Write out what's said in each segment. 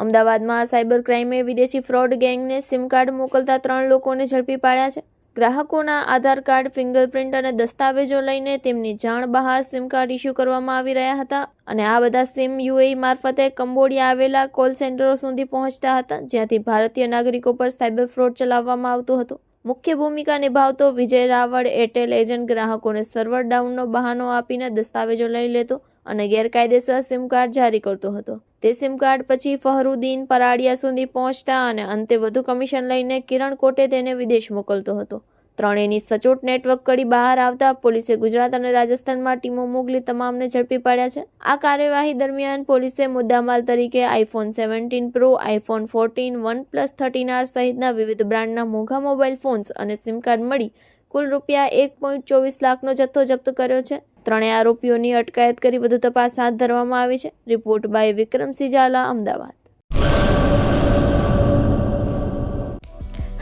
અમદાવાદમાં સાયબર ક્રાઇમે વિદેશી fraud ગેંગને sim card મોકલતા ત્રણ લોકોને ઝડપી પાડ્યા છે. ગ્રાહકોના આધાર કાર્ડ, ફિંગરપ્રિન્ટ અને દસ્તાવેજો લઈને તેમની જાણ બહાર સિમ કાર્ડ ઇસ્યુ કરવામાં આવી રહ્યા હતા અને આ બધા સિમ યુએઈ મારફતે કંબોડિયા આવેલા કોલ સેન્ટરો સુધી પહોંચતા હતા, જ્યાંથી ભારતીય નાગરિકો પર સાયબર ફ્રોડ ચલાવવામાં આવતું હતું. મુખ્ય ભૂમિકા નિભાવતો વિજય રાવળ એરટેલ એજન્ટ ગ્રાહકોને સર્વર ડાઉનનો બહાનો આપીને દસ્તાવેજો લઈ લેતો અને ગેરકાયદેસર સિમ કાર્ડ જારી કરતો હતો. તે સિમ કાર્ડ પછી ફહરુદ્દીન પરાડિયા સુધી પહોંચતા અને અંતે વધુ કમિશન લઈને કિરણ કોટે તેને વિદેશ મોકલતો હતો. ત્રણેયની સચોટ નેટવર્ક કડી બહાર આવતા પોલીસે ગુજરાત અને રાજસ્થાનમાં ટીમો મોકલી તમામને ઝડપી પાડ્યા છે. આ કાર્યવાહી દરમિયાન પોલીસે મુદ્દામાલ તરીકે iPhone seventeen pro iPhone fourteen one plus thirteen R સહિતના વિવિધ બ્રાન્ડના મોંઘા મોબાઈલ ફોન્સ અને સિમ કાર્ડ મળી કુલ રૂપિયા એક પોઈન્ટ ચોવીસ લાખનો જથ્થો જપ્ત કર્યો છે. ત્રણેય આરોપીઓની અટકાયત કરી વધુ તપાસ હાથ ધરવામાં આવી છે. Report by Vikramsinh Zala Ahmedabad.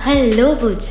Hello Bhuj.